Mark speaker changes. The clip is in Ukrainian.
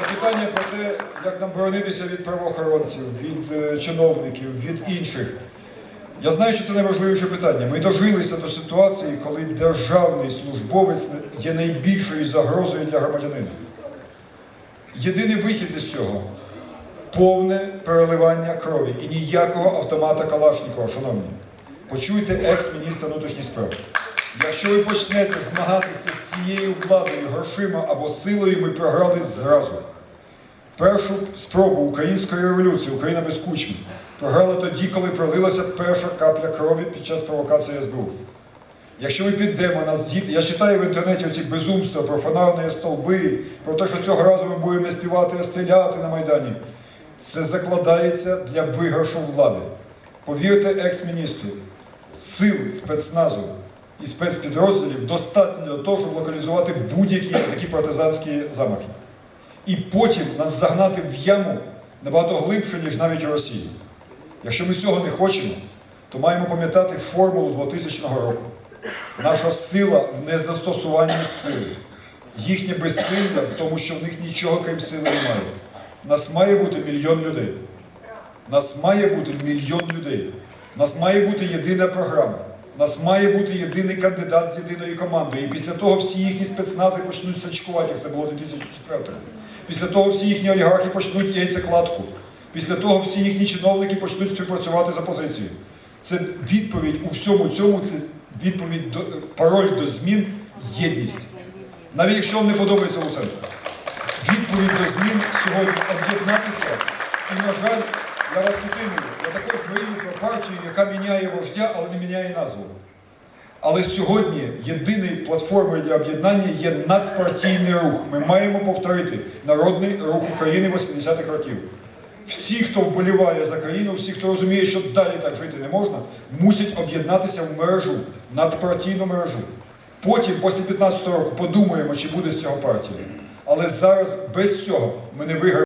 Speaker 1: запитання про те, як нам боронитися від правоохоронців, від е, чиновників, від інших. Я знаю, що це найважливіше питання. Ми дожилися до ситуації, коли державний службовець є найбільшою загрозою для громадянина. Єдиний вихід із цього повне переливання крові і ніякого автомата Калашникова, шановні. Почуйте екс-міністра внутрішніх справ. Якщо ви почнете змагатися з цією владою грошима або силою, ми програли зразу. Першу спробу української революції, Україна без кучми, програла тоді, коли пролилася перша капля крові під час провокації СБУ. Якщо ми підемо на зід, я читаю в інтернеті оці безумства про фонарні стовби, про те, що цього разу ми будемо співати, а стріляти на Майдані. Це закладається для виграшу влади. Повірте екс-міністру, сил спецназу і спецпідрозділів достатньо для того, щоб локалізувати будь-які такі партизанські замахи. І потім нас загнати в яму набагато глибше, ніж навіть у Росії. Якщо ми цього не хочемо, то маємо пам'ятати формулу 2000 року. Наша сила в незастосуванні сили. Їхнє безсилля в тому, що в них нічого крім сили немає. Нас має бути мільйон людей. Нас має бути мільйон людей. Нас має бути єдина програма. У нас має бути єдиний кандидат з єдиної команди. І після того всі їхні спецнази почнуть сачкувати, як це було в 2004 Після того всі їхні олігархи почнуть яйцекладку. Після того всі їхні чиновники почнуть співпрацювати з опозицією. Це відповідь у всьому цьому, це відповідь до пароль до змін єдність. Навіть якщо вам не подобається Луценко. Відповідь до змін сьогодні об'єднатися. І, на жаль, я вас підтримую. Я також мрію про партію, яка міняє вождя, але не міняє назву. Але сьогодні єдиною платформою для об'єднання є надпартійний рух. Ми маємо повторити народний рух України 80-х років. Всі, хто вболіває за країну, всі, хто розуміє, що далі так жити не можна, мусять об'єднатися в мережу, надпартійну мережу. Потім, після 15 року, подумаємо, чи буде з цього партія. Але зараз без цього ми не виграємо.